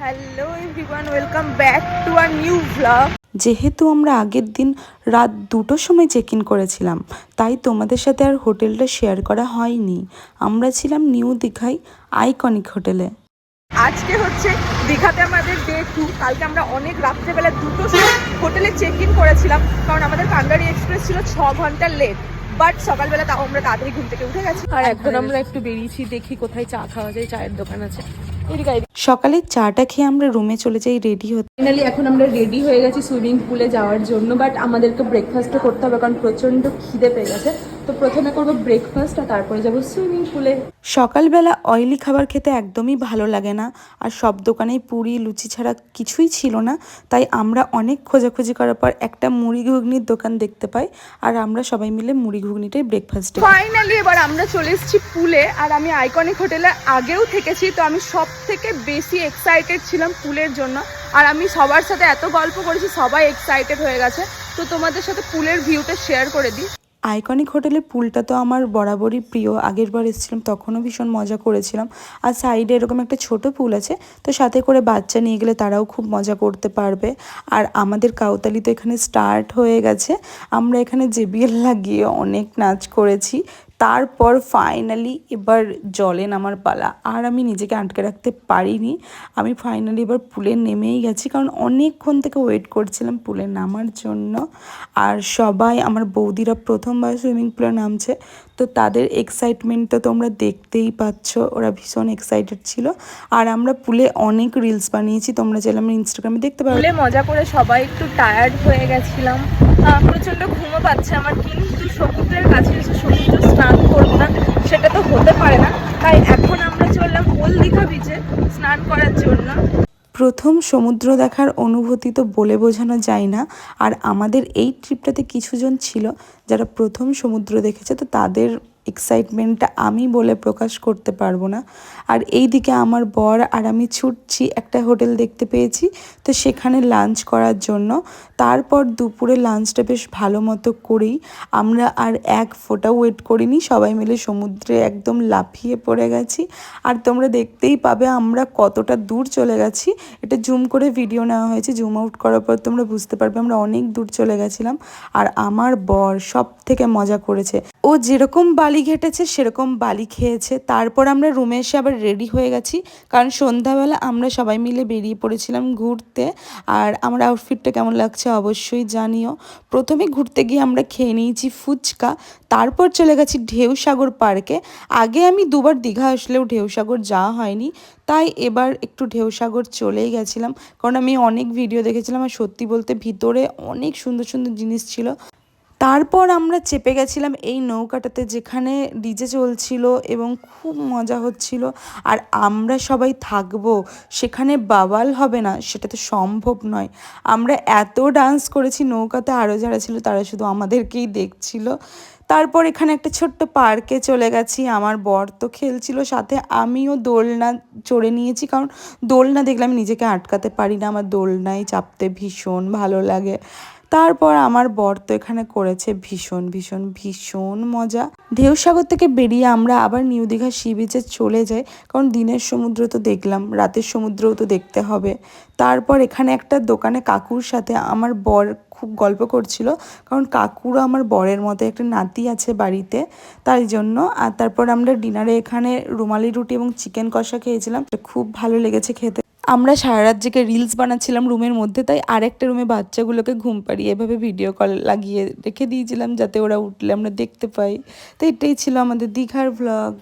Hello everyone welcome back to our new vlog যেহেতু আমরা আগের দিন রাত দুটোর সময় চেক ইন করেছিলাম তাই তোমাদের সাথে আর হোটেলটা শেয়ার করা হয়নি। আমরা ছিলাম নিউ দীঘায় আইকনিক হোটেলে। আজকে হচ্ছে দীঘাতে আমাদের ডে টু কালকে আমরা অনেক রাত্রেবেলা দুটো সময় হোটেলে চেক ইন করেছিলাম কারণ আমাদের কান্ডারি এক্সপ্রেস ছিল ছ ঘণ্টা লেট বাট সকালবেলা তাও আমরা তাড়াতাড়ি ঘুম থেকে উঠে গেছি। আর এখন আমরা একটু বেরিয়েছি দেখি কোথায় চা খাওয়া যায় চায়ের দোকান আছে। সকালে চাটা খেয়ে আমরা রুমে চলে যাই রেডি হতে। ফাইনালি এখন আমরা রেডি হয়ে গেছি সুইমিং পুলে যাওয়ার জন্য বাট আমাদেরকে ব্রেকফাস্টও করতে হবে, কারণ প্রচণ্ড খিদে পেয়ে গেছে। তো প্রথমে করব ব্রেকফাস্ট আর তারপরে যাব সুইমিং পুলে সকালবেলা অয়েলি খাবার খেতে একদমই ভালো লাগে না আর সব দোকানেই পুরি লুচি ছাড়া কিছুই ছিল না তাই আমরা অনেক খোঁজাখুঁজি করার পর একটা মুড়ি ঘুগনির দোকান দেখতে পাই আর আমরা সবাই মিলে মুড়ি ঘুগনিটাই ব্রেকফাস্টে ফাইনালি এবার আমরা চলে এসেছি পুলে আর আমি আইকনিক হোটেলে আগেও থেকেছি তো আমি সব থেকে বেশি এক্সাইটেড ছিলাম পুলের জন্য আর আমি সবার সাথে এত গল্প করেছি সবাই এক্সাইটেড হয়ে গেছে। তো তোমাদের সাথে পুলের ভিউটা শেয়ার করে দিই। আইকনিক হোটেলের পুলটা তো আমার বরাবরই প্রিয়। আগের বার এসেছিলাম, তখনও ভীষণ মজা করেছিলাম। আর সাইডে এরকম একটা ছোট পুল আছে, তো সাথে করে বাচ্চা নিয়ে গেলে তারাও খুব মজা করতে পারবে। আর আমাদের কাউতালি তো এখানে স্টার্ট হয়ে গেছে। আমরা এখানে জেবিএল লাগিয়ে অনেক নাচ করেছি। তারপর ফাইনালি এবার জলে নামার পালা। আর আমি নিজেকে আটকে রাখতে পারিনি। আমি ফাইনালি এবার পুলে নেমেই গেছি। কারণ অনেকক্ষণ থেকে ওয়েট করছিলাম পুলে নামার জন্য। আর সবাই আমার বৌদিরা প্রথমবার সুইমিং পুলে নামছে। তো তাদের এক্সাইটমেন্ট তো তোমরা দেখতেই পাচ্ছ। ওরা ভীষণ এক্সাইটেড ছিল। আর আমরা পুলে অনেক রিলস বানিয়েছি। তোমরা চাইলে আমার ইনস্টাগ্রামে দেখতে পারো। পুলে মজা করে সবাই একটু টায়ার্ড হয়ে গেছিলাম। প্রচণ্ড ঘুমো পাচ্ছে আমার। কিন্তু সমুদ্রের কাছে সমুদ্র করব না, সেটা তো হতে পারে না। তাই এখন আমরা চললাম ওল দীঘা বিচে স্নান করার জন্য। প্রথম সমুদ্র দেখার অনুভূতি তো বলে বোঝানো যায় না। আর আমাদের এই ট্রিপটাতে কিছুজন ছিল যারা প্রথম সমুদ্র দেখেছে, তো তাদের এক্সাইটমেন্টটা আমি বলে প্রকাশ করতে পারব না। আর এই দিকে আমার বর আর আমি ছুটছি একটা হোটেল দেখতে পেয়েছি, তো সেখানে লাঞ্চ করার জন্য। তারপর দুপুরে লাঞ্চটা বেশ ভালো মতো করেই আমরা আর এক ফোঁটা ওয়েট করিনি, সবাই মিলে সমুদ্রে একদম লাফিয়ে পড়ে গেছি। আর তোমরা দেখতেই পাবে আমরা কতটা দূর চলে গেছি। এটা জুম করে ভিডিও নেওয়া হয়েছে জুম আউট করার পর তোমরা বুঝতে পারবে আমরা অনেক দূর চলে গেছিলাম। আর আমার বর সব থেকে মজা করেছে। ও যেরকম বালি ঘেটেছে, সেরকম বালি খেয়েছে। তারপর আমরা রুমে এসে আবার রেডি হয়ে গেছি। কারণ সন্ধ্যাবেলা আমরা সবাই মিলে বেরিয়ে পড়েছিলাম ঘুরতে। আর আমার আউটফিটটা কেমন লাগছে অবশ্যই জানিও। প্রথমে ঘুরতে গিয়ে আমরা খেয়ে নিয়েছি ফুচকা, তারপর চলে গেছি ঢেউসাগর পার্কে। আগে আমি দুবার দীঘা আসলেও ঢেউসাগর যাওয়া হয়নি। তাই এবার একটু ঢেউসাগর চলেই গেছিলাম। কারণ আমি অনেক ভিডিও দেখেছিলাম আর সত্যি বলতে ভিতরে অনেক সুন্দর সুন্দর জিনিস ছিল। তারপর আমরা চেপে গেছিলাম এই নৌকাটাতে যেখানে ডিজে চলছিল এবং খুব মজা হচ্ছিল। আর আমরা সবাই থাকব, সেখানে বাবাল হবে না, সেটা তো সম্ভব নয়। আমরা এত ডান্স করেছি, নৌকাতে আরও যারা ছিল তারা শুধু আমাদেরকেই দেখছিল। তারপর এখানে একটা ছোট্ট পার্কে চলে গেছি, আমার বর তো খেলছিল সাথে, আমিও দোলনা চড়ে নিয়েছি, কারণ দোলনা দেখলে আমি নিজেকে আটকাতে পারি না, আমার দোলনায় চাপতে ভীষণ ভালো লাগে। তারপর আমার বর তো এখানে করেছে ভীষণ ভীষণ ভীষণ মজা। ঢেউসাগর থেকে বেরিয়ে আমরা আবার নিউ দীঘা সি বিচে চলে যাই, কারণ দিনের সমুদ্র তো দেখলাম, রাতের সমুদ্রও তো দেখতে হবে। তারপর এখানে একটা দোকানে কাকুর সাথে আমার বর খুব গল্প করছিল, কারণ কাকুরও আমার বরের মতো একটা নাতি আছে বাড়িতে, তাই জন্য। আর তারপর আমরা ডিনারে এখানে রুমালি রুটি এবং চিকেন কষা খেয়েছিলাম, খুব ভালো লেগেছে খেতে। আমরা সারা রাত জেগে রিলস বানাচ্ছিলাম রুমের মধ্যে, তাই আরেকটা রুমে বাচ্চাগুলোকে ঘুম পাড়িয়ে এভাবে ভিডিও কল লাগিয়ে রেখে দিয়েছিলাম যাতে ওরা উঠলে আমরা দেখতে পাই। তো এটাই ছিল আমাদের দীঘার ভ্লগ